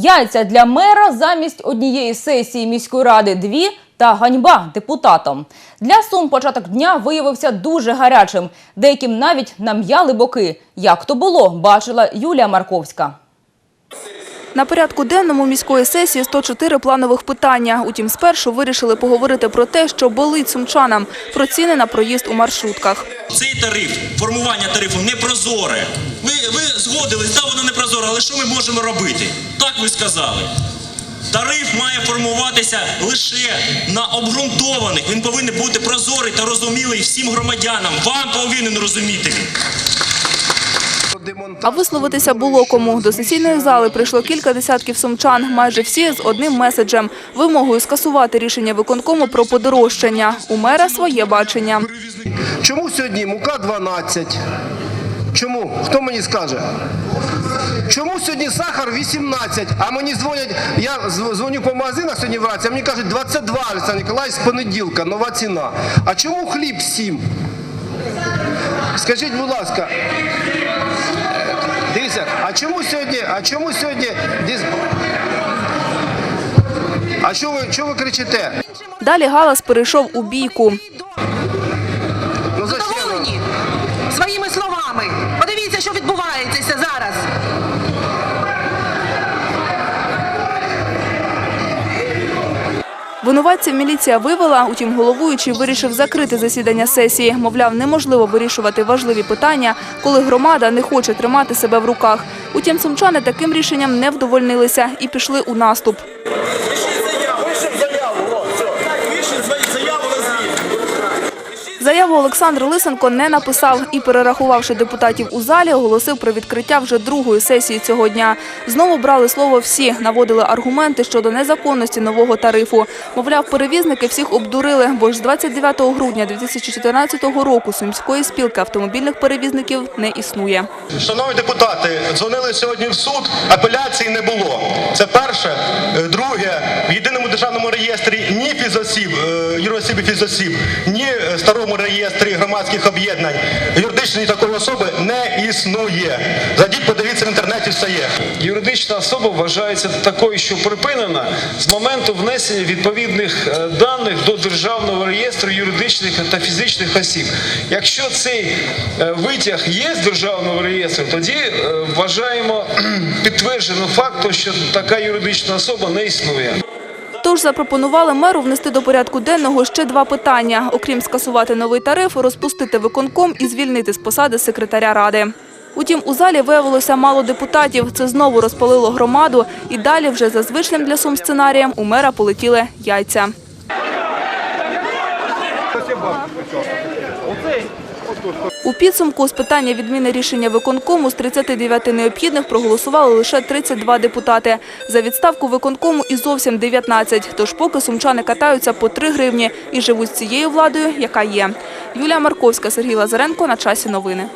Яйця для мера замість однієї сесії міської ради дві та ганьба депутатам. Для Сум початок дня виявився дуже гарячим. Деяким навіть нам'яли боки. Як то було, бачила Юлія Марковська. На порядку денному міської сесії 104 планових питання. Утім, спершу вирішили поговорити про те, що болить сумчанам, про ціни на проїзд у маршрутках. Цей тариф, формування тарифу не прозоре. Ви, ви згодились, да, воно не прозоре, але що ми можемо робити? Так ви сказали. Тариф має формуватися лише на обґрунтованих. Він повинен бути прозорий та розумілий всім громадянам. Вам повинен розуміти. А висловитися було кому. До сесійної зали прийшло кілька десятків сумчан, майже всі з одним меседжем – вимогою скасувати рішення виконкому про подорожчання. У мера своє бачення. Чому сьогодні мука 12? Чому? Хто мені скаже? Чому сьогодні сахар 18, а мені дзвонять, я дзвоню по магазинах сьогодні вранці, а мені кажуть 22, Олександр Ніколаївич, з понеділка, нова ціна. А чому хліб 7? Скажіть, будь ласка, дивіться, а чому сьогодні, а чому сьогодні, а що ви, що ви кричите? Далі галас перейшов у бійку. Винуватців міліція вивела, утім головуючий вирішив закрити засідання сесії. Мовляв, неможливо вирішувати важливі питання, коли громада не хоче тримати себе в руках. Утім, сумчани таким рішенням не вдовольнилися і пішли у наступ. Заяву Олександр Лисенко не написав і, перерахувавши депутатів у залі, оголосив про відкриття вже другої сесії цього дня. Знову брали слово всі, наводили аргументи щодо незаконності нового тарифу. Мовляв, перевізники всіх обдурили, бо ж з 29 грудня 2014 року Сумської спілки автомобільних перевізників не існує. Шановні депутати, дзвонили сьогодні в суд, апеляції не було. Це перше. Е, Друге, в єдиному державному реєстрі ні фізосіб, е, юросіб і фізосіб, ні е, старому реєстрі громадських об'єднань юридичної такої особи не існує. Зайдіть, подивіться в інтернеті, все є. Юридична особа вважається такою, що припинена з моменту внесення відповідних е, даних до державного реєстру юридичних та фізичних осіб. Якщо цей е, витяг є з державного реєстру, тоді е, вважаємо кхм, підтвердженим фактом, що така юридична особа не існує. Тож запропонували меру внести до порядку денного ще два питання. Окрім скасувати новий тариф, розпустити виконком і звільнити з посади секретаря ради. Утім, у залі виявилося мало депутатів. Це знову розпалило громаду. І далі вже за звичним для Сум сценарієм у мера полетіли яйця. У підсумку з питання відміни рішення виконкому з 39 необхідних проголосували лише 32 депутати. За відставку виконкому і зовсім 19. Тож поки сумчани катаються по 3 гривні і живуть з цією владою, яка є. Юлія Марковська, Сергій Лазаренко. На часі новини.